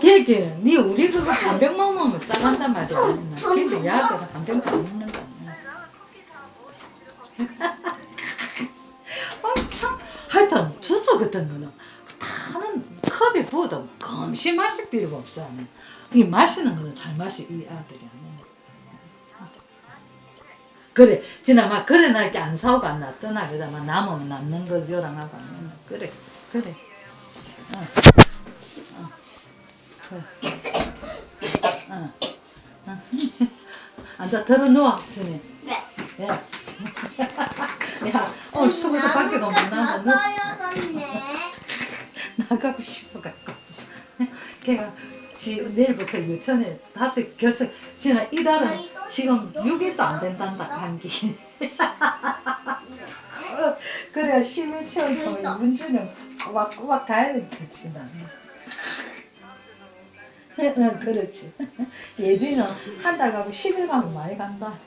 걔게 니 우리 그거 한 병만 먹으면 짜간단 말이야. 근데 야가 한병다 먹는 거. 엄청 하여튼 주스 같은 거는 타는 컵에 부어도 검시 마실 필요가 없어. 이 마시는 거는 잘 마시 이 아들이 안 먹는. 그래 지나 막 그래 나 이렇게 안 사오고 안 놨더나 그다 막 남으면 남는 거 요랑하고 안. 그래 그래 어. 어. 그래 어. 어. 앉아 들어 누워 주님 네. 야. 야 오늘 추워서 밖에도 못 나가. 나가고 싶어갖고 걔가 지 내일부터 유치원에 다섯 결석 지나 이달은 지금 6일도 안 된단다 감기 그래야 심해 체험하면 문주는 꼬박꼬박 가야 된다 지나 응, 그렇지 예준이는 한 달 가고 10일 가면 많이 간다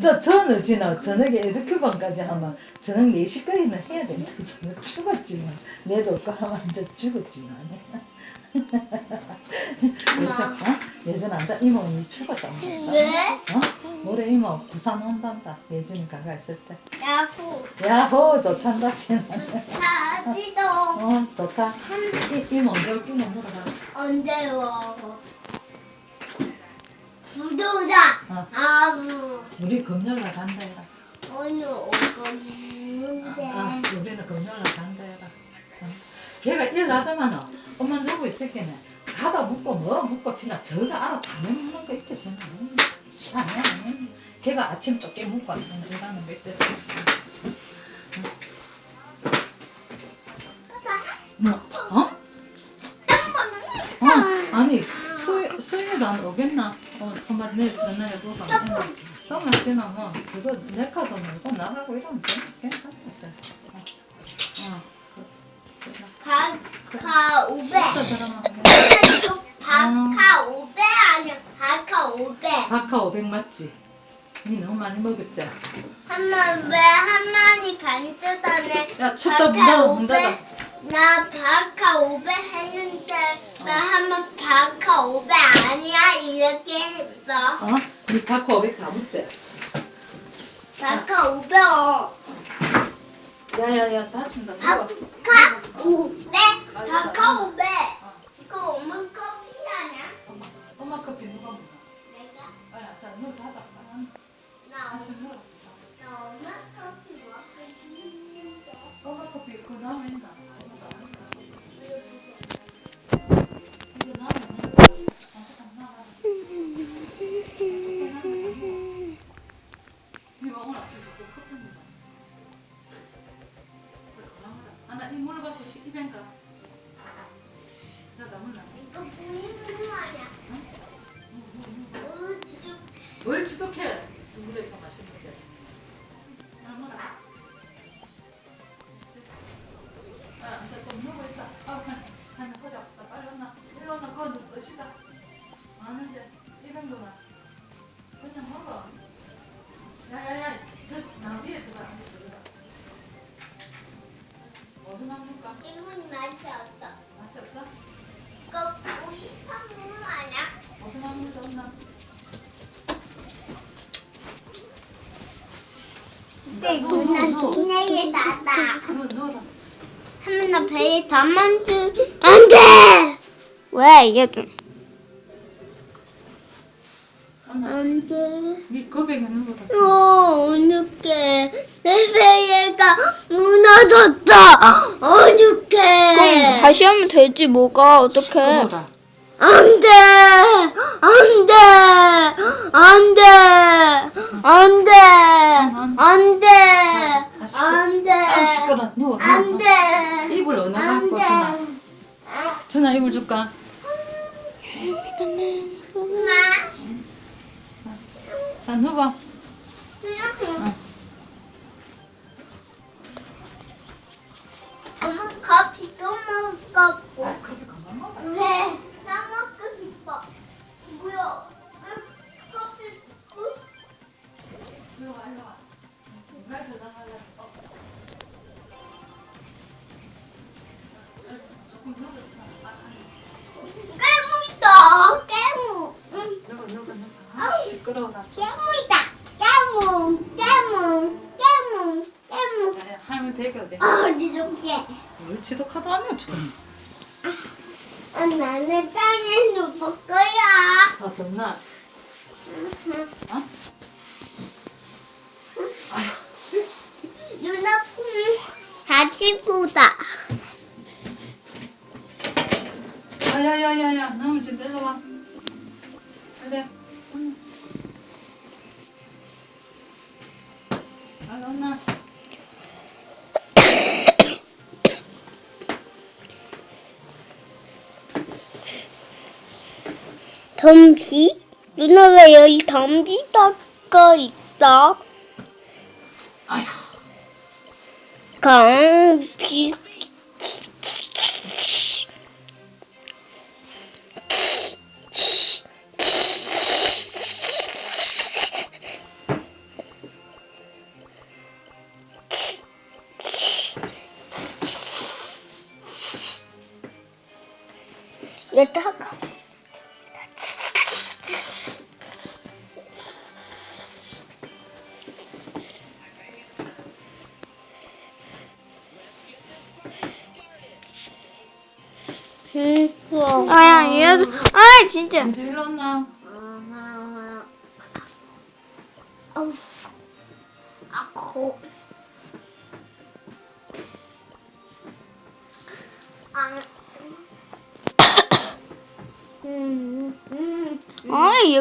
저, 저는 지나 저녁에 에드큐반까지 하면 저녁 4시까지는 해야 된다. 저는 죽었지만. 내도 까면 완전 죽었지만. 그렇죠? 어? 예전 앉아 이모는 죽었다. 왜? 어? 모레 이모 부산 온단다. 예준이 가가 있을 때. 야후. 야호 좋단다 지나. 사지도 어 좋다. 이, 이모 언제 올기는 물어봐. 언제 와? 부도자. 어. 아우. 우리 금요일날 간다 해라. 오늘 오건데. 아, 우리는 금요일날 간다 해라. 어. 걔가 일 나더만은 엄마 누구 있을 게네. 가자 묻고 뭐 묻고 지나 저가 알아 다 먹는 거 있지 지나. 희한해. 걔가 아침 쪼개 묻고 안 일하는 거 있대. 뭐, 어? 어, 아니 수 수요일 안 오겠나? 어, 엄마 내일 전화해보고 써마 지나 뭐 저거 내 카드 말고 나가고 이러면 괜- 괜찮겠어. 어, 어. 바카 오백. 바카 오백 아니야? 바카 오백. 바카 500 맞지? 니 너무 많이 먹었지? 한만 왜한 마리 반주단에 야 춥다 문 닫아 문 닫아. 나 바카 오백 했는데 왜 한번 바카 오백 아니야 이렇게 했어 어? 니 바카 500다 묻지? 바카 오백 어. 야야야 다친다. 바카 오백 바카 오백 이거 엄마 나, 먹고 싶은데 엄마 커피 나. 이거 보이는 거 아니야? 뭘 지독해? 물에서 마시는데. 아무나. 좀 누워. 아. 나. 일로 그건 것이다. 아는데, 이병도나. 그냥 먹어. 야야야, 저, 나? 이건 맛이 없어 맛이 없어? 이거 보이는 거 아니야? 무슨 맛입니까, 없나? 근데 누나 동네에 나다. 그거 넣어라. 하면 나 배에 담만 줄 안돼! 왜 이게 좀. 안돼. 네 겁에 넣어라. 어 어떡해 내 배가 무너졌다. 어떡해 다시 하면 되지 뭐가. 어떡해. 넣어라. 안돼! 안돼! 안돼! 안돼! 안돼 안 돼 아, 시끄러. 누워, 누워. 안돼 이불 어느 갖고 주나? 준아 이불 줄까? 엄마 자 누워. 엄 깨무 있어. 깨무. 누구 누구 누구. 시끄러워 야, 야, 야, 야. 너무 지금 내려와. 그래. 응. 아, 엄마. 덤비? 누나 왜 여기 덤비 닦아 있어? 아휴. 감비. 응. 아야 얘. 아 진짜. 왔나?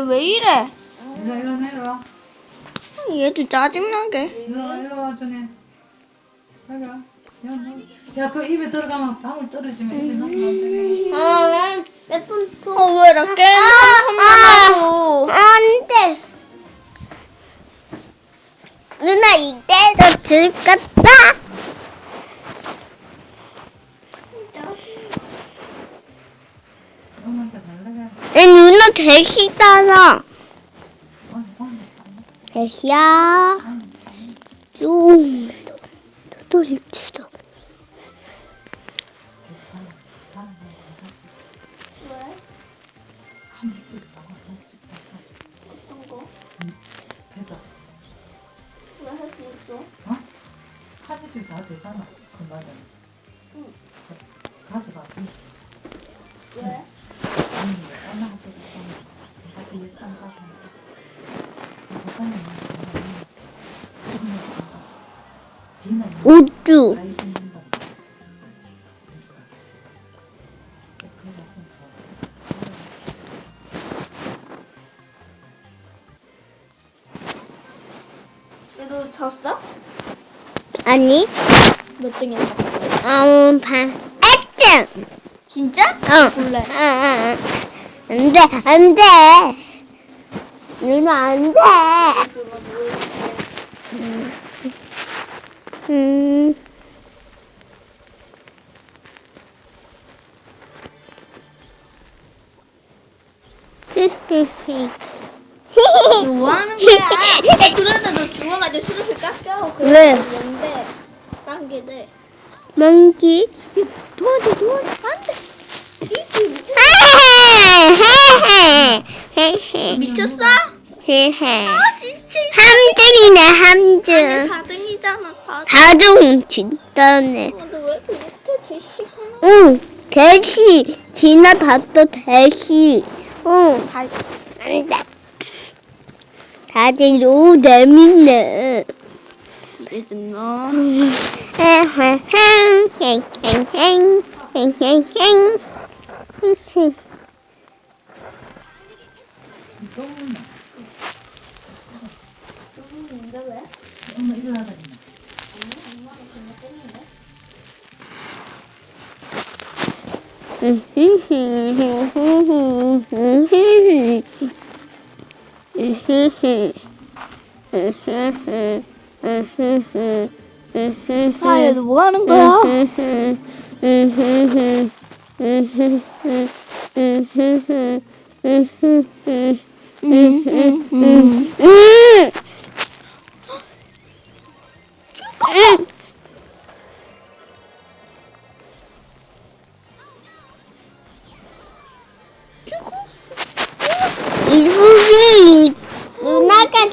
왜 이래? 일로, 일로 내려와. 얘도 짜증나게. 일로, 일로 와, 전에. 빨리 와. 야, 그 입에 들어가면 방울 떨어지면 입에 넣으면 안 되네. 아, 예쁜 품. 어왜 이렇게 한번하고 안 돼. 누나 이때도 즐겁다. 엄마한테 달라가. 애 누나 대시잖아. 어, 어, 대시야. 좀 도토리 주도. 어? 다 되잖아. 금방에. 응. 가져가. 응. 왜? 우주. 얘도 졌어? 아니, 몇 등이었어? 음, 반, 1등. 진짜? 어. 몰래. 응, 응, 응. 안 돼, 안 돼. 누나, 안 돼. 음. 뭐 하는 거야? 그러다 너 죽어가지고 수술 깎여. 왜? 뭔데? 깎게 돼. 몽키. 도와줘, 도와줘. 안 돼. 이게 미쳤어. 미쳤어? 아, 진짜. 함증이네, 함증. 4등이잖아, 4등. 다중 진짜네. 근데 왜 이렇게 못해, 제시가? 응, 대시. 지나갔어, 대시. 응, 다시. 안 돼. 다들 너무 재밌네. 이제 너. 똥이나. 근데 왜? 엄마 일어나다 있나? 아, 얘도 뭐 하는 거야?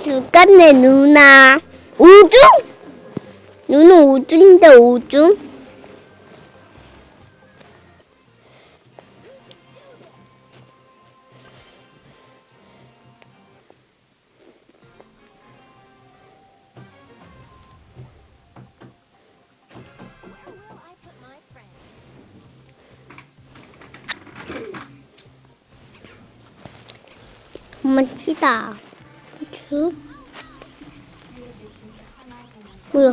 죽었네 누나 우주 눈은 오줌인데 오줌? 엄마 치다. 주? 뭐야?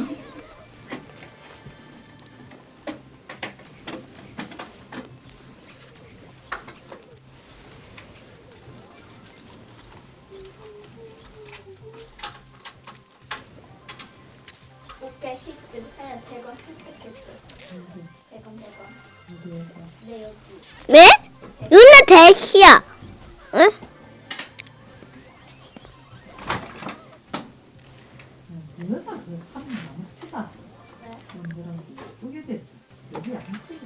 오케이 히스 하얀 100원 획득했어 100원 100원 어디에서? 네 여기 왜? 누나 대시야. 여기 안 찍었